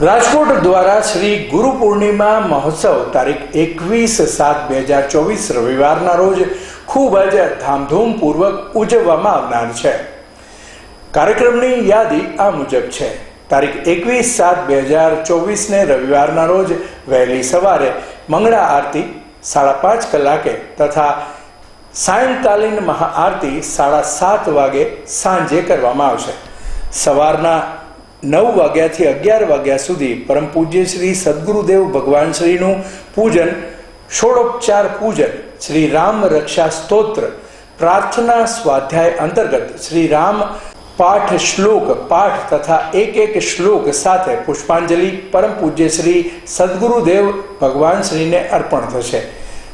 રાજકોટ દ્વારા શ્રી ગુરુ પૂર્ણિમા મહોત્સવ તારીખ એકવીસ સાત બે હજાર ચોવીસ રવિવારના રોજ ખૂબ જ ધામધૂમપૂર્વક ઉજવવામાં આવનાર છે. કાર્યક્રમની યાદી આ મુજબ છે. તારીખ એકવીસ સાત બે હજાર ચોવીસને રવિવારના રોજ વહેલી સવારે મંગળા આરતી સાડા પાંચ કલાકે તથા સાયંકાલીન મહાઆરતી સાડા સાત વાગે સાંજે કરવામાં આવશે. સવારના નવ વાગ્યાથી અગિયાર વાગ્યા સુધી પરમ પૂજ્ય શ્રી સદગુરુદેવ ભગવાન શ્રીનું પૂજન, ષોડોપચાર પૂજન, શ્રી રામ રક્ષા સ્તોત્ર, પ્રાર્થના સ્વાધ્યાય અંતર્ગત શ્રી રામ પાઠ શ્લોક, પાઠ તથા એક એક શ્લોક સાથે પુષ્પાંજલિ પરમ પૂજ્ય શ્રી સદગુરુદેવ ભગવાન શ્રીને અર્પણ થશે.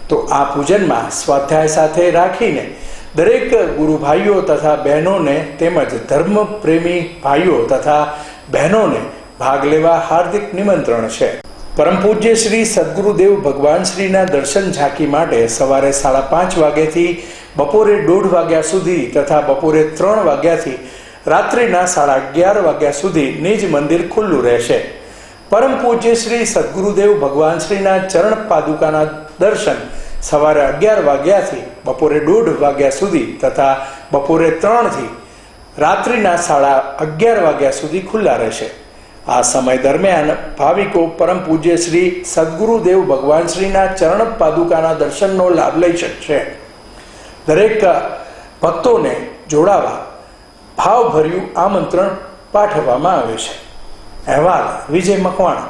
તો આ પૂજનમાં સ્વાધ્યાય સાથે રાખીને દરેક ગુરુ ભાઈઓ તથા બહેનોને તેમજ ધર્મ પ્રેમી ભાઈઓ તથા બહેનોને ભાગ લેવા હાર્દિક નિમંત્રણ છે. પરમ પૂજ્ય શ્રી સદગુરુદેવ ભગવાન શ્રીના દર્શન ઝાંકી માટે સવારે સાડા પાંચ વાગ્યાથી બપોરે દોઢ વાગ્યા સુધી તથા બપોરે ત્રણ વાગ્યાથી રાત્રિના સાડા અગિયાર વાગ્યા સુધી નિજ મંદિર ખુલ્લું રહેશે. પરમ પૂજ્ય શ્રી સદગુરુદેવ ભગવાન શ્રીના ચરણ પાદુકાના દર્શન સવારે અગિયાર વાગ્યાથી બપોરે દોઢ વાગ્યા સુધી તથા બપોરે ત્રણથી રાત્રિના સાડા અગિયાર વાગ્યા સુધી ખુલ્લા રહેશે. આ સમય દરમિયાન ભાવિકો પરમ પૂજ્ય શ્રી સદગુરુદેવ ભગવાન શ્રીના ચરણ પાદુકાના દર્શનનો લાભ લઈ શકશે. દરેક ભક્તોને જોડાવા ભાવભર્યું આમંત્રણ પાઠવવામાં આવે છે. અહેવાલ વિજય મકવાણા.